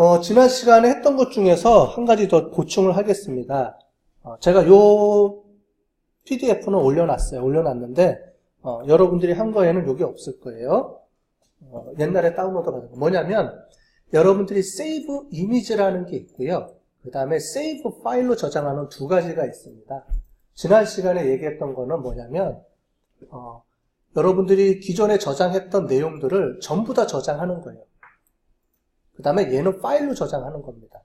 어, 지난 시간에 했던 것 중에서 한 가지 더 보충을 하겠습니다. 어, 제가 요 PDF는 올려놨어요. 올려놨는데 어, 여러분들이 한 거에는 여기 없을 거예요. 어, 옛날에 다운로드 받은 거. 뭐냐면 여러분들이 세이브 이미지라는 게 있고요. 그 다음에 세이브 파일로 저장하는 두 가지가 있습니다. 지난 시간에 얘기했던 거는 뭐냐면 어, 여러분들이 기존에 저장했던 내용들을 전부 다 저장하는 거예요. 그 다음에 얘는 파일로 저장하는 겁니다.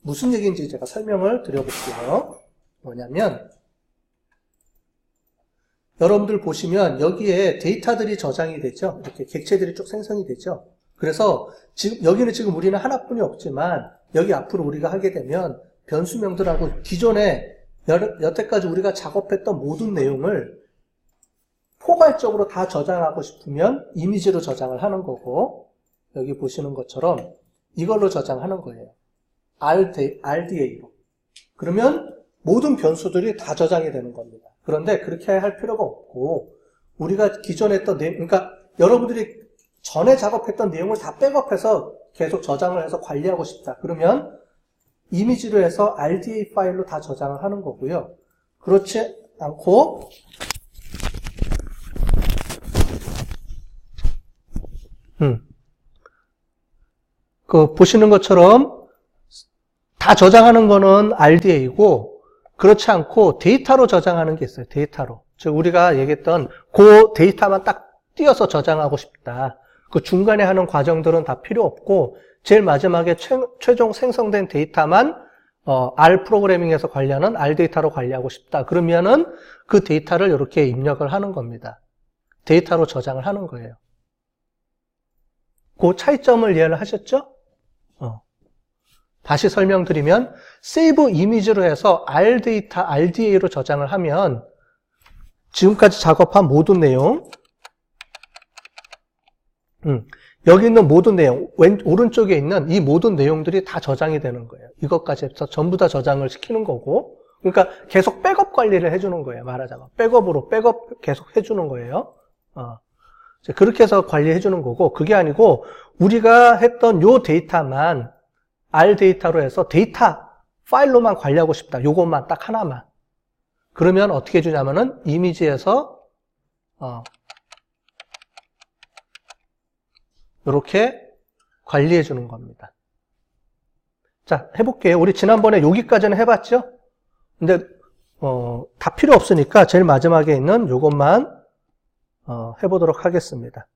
무슨 얘기인지 제가 설명을 드려볼게요. 뭐냐면 여러분들 보시면 여기에 데이터들이 저장이 되죠. 이렇게 객체들이 쭉 생성이 되죠. 그래서 지금 여기는 지금 우리는 하나뿐이 없지만 여기 앞으로 우리가 하게 되면 변수명들하고 기존에 여태까지 우리가 작업했던 모든 내용을 포괄적으로 다 저장하고 싶으면 이미지로 저장을 하는 거고 여기 보시는 것처럼 이걸로 저장하는 거예요. RDA로. 그러면 모든 변수들이 다 저장이 되는 겁니다. 그런데 그렇게 할 필요가 없고 우리가 기존에 했던 내용, 그러니까 여러분들이 전에 작업했던 내용을 다 백업해서 계속 저장을 해서 관리하고 싶다. 그러면 이미지로 해서 RDA 파일로 다 저장을 하는 거고요. 그렇지 않고 음. 그 보시는 것처럼 다 저장하는 거는 RDA이고 그렇지 않고 데이터로 저장하는 게 있어요. 데이터로. 즉 우리가 얘기했던 그 데이터만 딱 띄어서 저장하고 싶다. 그 중간에 하는 과정들은 다 필요 없고 제일 마지막에 최, 종 생성된 데이터만 어, R 프로그래밍에서 관리하는 R 데이터로 관리하고 싶다. 그러면은 그 데이터를 이렇게 입력을 하는 겁니다. 데이터로 저장을 하는 거예요. 그 차이점을 이해를 하셨죠? 어. 다시 설명드리면 세이브 이미지로 해서 R 데이터, RDA로 저장을 하면 지금까지 작업한 모든 내용 음, 여기 있는 모든 내용, 왼, 오른쪽에 있는 이 모든 내용들이 다 저장이 되는 거예요. 이것까지 해서 전부 다 저장을 시키는 거고, 그러니까 계속 백업 관리를 해주는 거예요. 말하자면. 백업으로 백업 계속 해주는 거예요. 어. 그렇게 해서 관리해 주는 거고, 그게 아니고, 우리가 했던 요 데이터만 R 데이터로 해서 데이터 파일로만 관리하고 싶다. 요것만 딱 하나만. 그러면 어떻게 해주냐면은 이미지에서 어, 이렇게 관리해 주는 겁니다. 자, 해볼게요. 우리 지난번에 여기까지는 해봤죠? 근데 어, 다 필요 없으니까 제일 마지막에 있는 이것만 어, 해보도록 하겠습니다.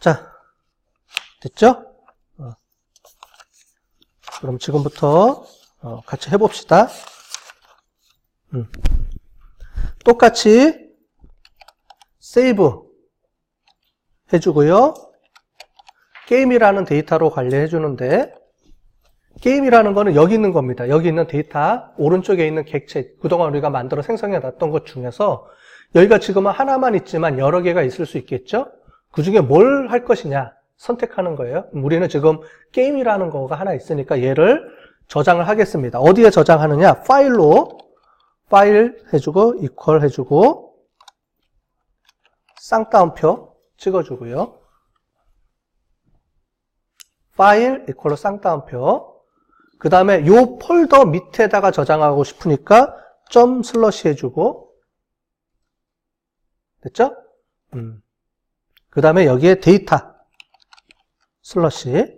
자, 됐죠? 어. 그럼 지금부터 어, 같이 해봅시다. 음. 똑같이 세이브 해주고요. 게임이라는 데이터로 관리해 주는데 게임이라는 거는 여기 있는 겁니다. 여기 있는 데이터 오른쪽에 있는 객체 그동안 우리가 만들어 생성해 놨던 것 중에서 여기가 지금은 하나만 있지만 여러 개가 있을 수 있겠죠? 그 중에 뭘 할 것이냐 선택하는 거예요. 우리는 지금 게임이라는 거가 하나 있으니까 얘를 저장을 하겠습니다. 어디에 저장하느냐? 파일로 파일 해주고 이퀄 해주고 쌍따옴표 찍어주고요. 파일 이퀄로 쌍따옴표 그 다음에 요 폴더 밑에다가 저장하고 싶으니까 점 슬러시 해주고 됐죠? 음. 그 다음에 여기에 데이터 슬러시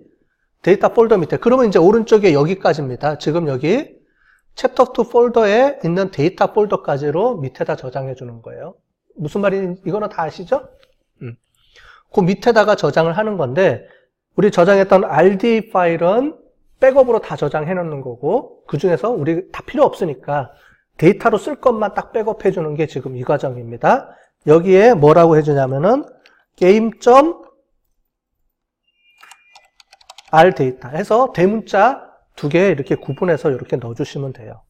데이터 폴더 밑에 그러면 이제 오른쪽에 여기까지입니다. 지금 여기 챕터 2 폴더에 있는 데이터 폴더까지로 밑에다 저장해 주는 거예요. 무슨 말인지 이거는 다 아시죠? 음. 그 밑에다가 저장을 하는 건데 우리 저장했던 RD 파일은 백업으로 다 저장해 놓는 거고 그 중에서 우리 다 필요 없으니까 데이터로 쓸 것만 딱 백업해 주는 게 지금 이 과정입니다. 여기에 뭐라고 해주냐면은 게임.r 데이터 해서 대문자 두 개 이렇게 구분해서 이렇게 넣어주시면 돼요.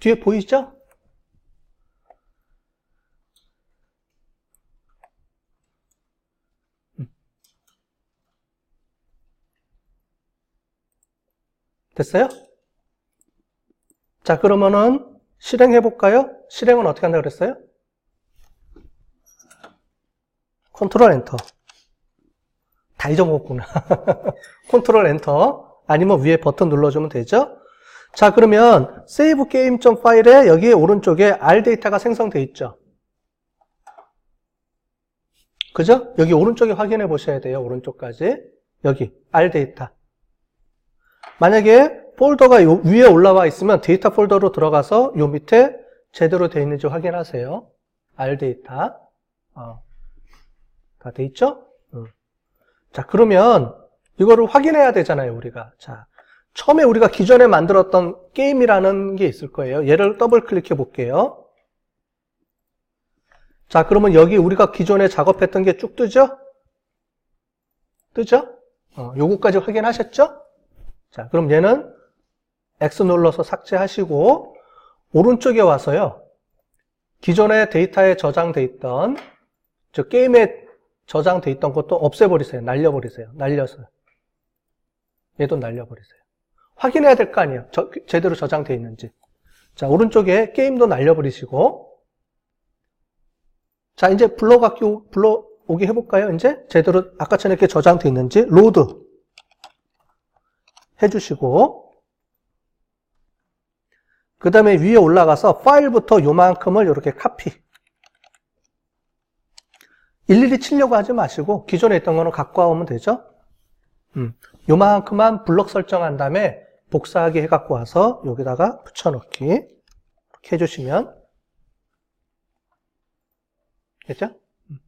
뒤에 보이죠? 됐어요? 자, 그러면은 실행해 볼까요? 실행은 어떻게 한다 그랬어요? 컨트롤 엔터. 다 잊어먹었구나. 컨트롤 엔터. 아니면 위에 버튼 눌러주면 되죠? 자, 그러면 save game 파일에 여기 오른쪽에 R 데이터가 생성돼 있죠? 그죠? 여기 오른쪽에 확인해 보셔야 돼요. 오른쪽까지. 여기 R 데이터. 만약에 폴더가 요 위에 올라와 있으면 데이터 폴더로 들어가서 요 밑에 제대로 되어 있는지 확인하세요. R 데이터. 어. 다돼 있죠? 음. 자, 그러면 이거를 확인해야 되잖아요, 우리가. 자, 처음에 우리가 기존에 만들었던 게임이라는 게 있을 거예요. 얘를 더블 클릭해 볼게요. 자, 그러면 여기 우리가 기존에 작업했던 게 쭉 뜨죠? 뜨죠? 어, 요거까지 확인하셨죠? 자, 그럼 얘는 X 눌러서 삭제하시고 오른쪽에 와서요. 기존에 데이터에 저장돼 있던 저 게임에 저장돼 있던 것도 없애버리세요. 날려버리세요. 날려서 얘도 날려버리세요. 확인해야 될 거 아니에요. 저, 제대로 저장돼 있는지. 자, 오른쪽에 게임도 날려버리시고 자, 이제 불러가기, 불러오게 해볼까요? 이제 제대로 아까처럼 이렇게 저장돼 있는지 로드 해주시고 그 다음에 위에 올라가서 파일부터 요만큼을 이렇게 카피 일일이 치려고 하지 마시고 기존에 있던 거는 갖고 와오면 되죠 음, 요만큼만 블럭 설정한 다음에 복사하기 해갖고 와서 여기다가 붙여넣기 이렇게 해주시면 됐죠? 음.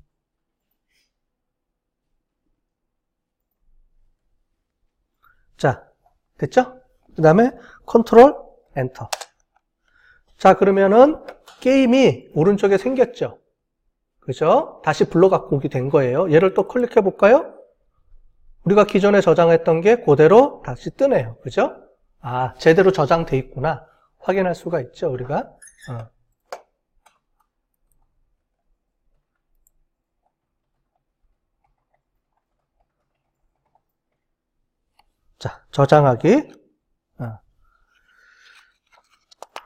자, 됐죠? 그 다음에 컨트롤 엔터. 자, 그러면은 게임이 오른쪽에 생겼죠? 그죠? 다시 불러 갖고 오게 된 거예요. 얘를 또 클릭해 볼까요? 우리가 기존에 저장했던 게 그대로 다시 뜨네요. 그죠? 아, 제대로 저장돼 있구나. 확인할 수가 있죠, 우리가. 어. 자, 저장하기. 어.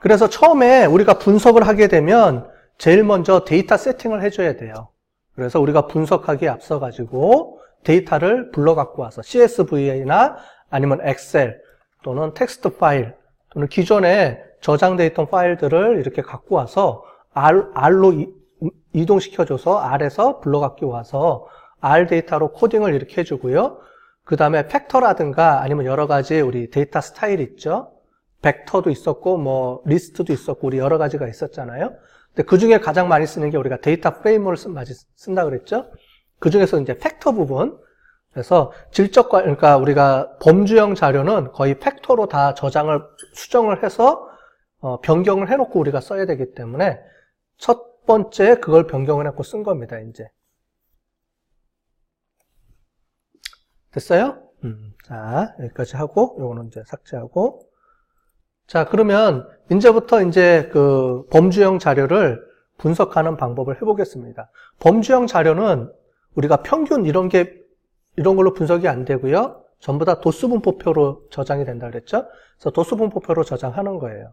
그래서 처음에 우리가 분석을 하게 되면 제일 먼저 데이터 세팅을 해줘야 돼요. 그래서 우리가 분석하기에 앞서 가지고 데이터를 불러 갖고 와서 CSV나 아니면 엑셀 또는 텍스트 파일 또는 기존에 저장되어 있던 파일들을 이렇게 갖고 와서 R, R로 이, 동시켜줘서 R에서 불러 갖고 와서 R 데이터로 코딩을 이렇게 해주고요. 그 다음에 팩터라든가 아니면 여러 가지 우리 데이터 스타일 있죠. 벡터도 있었고 뭐 리스트도 있었고 우리 여러 가지가 있었잖아요. 근데 그 중에 가장 많이 쓰는 게 우리가 데이터 프레임을 쓴다 그랬죠. 그 중에서 이제 팩터 부분. 그래서 질적 과 그러니까 우리가 범주형 자료는 거의 팩터로 다 저장을 수정을 해서 어, 변경을 해놓고 우리가 써야 되기 때문에 첫 번째 그걸 변경을 해놓고 쓴 겁니다. 이제 됐어요? 음, 자, 여기까지 하고, 요거는 이제 삭제하고. 자, 그러면 이제부터 이제 그 범주형 자료를 분석하는 방법을 해보겠습니다. 범주형 자료는 우리가 평균 이런 게, 이런 걸로 분석이 안 되고요. 전부 다 도수 분포표로 저장이 된다 그랬죠? 그래서 도수 분포표로 저장하는 거예요.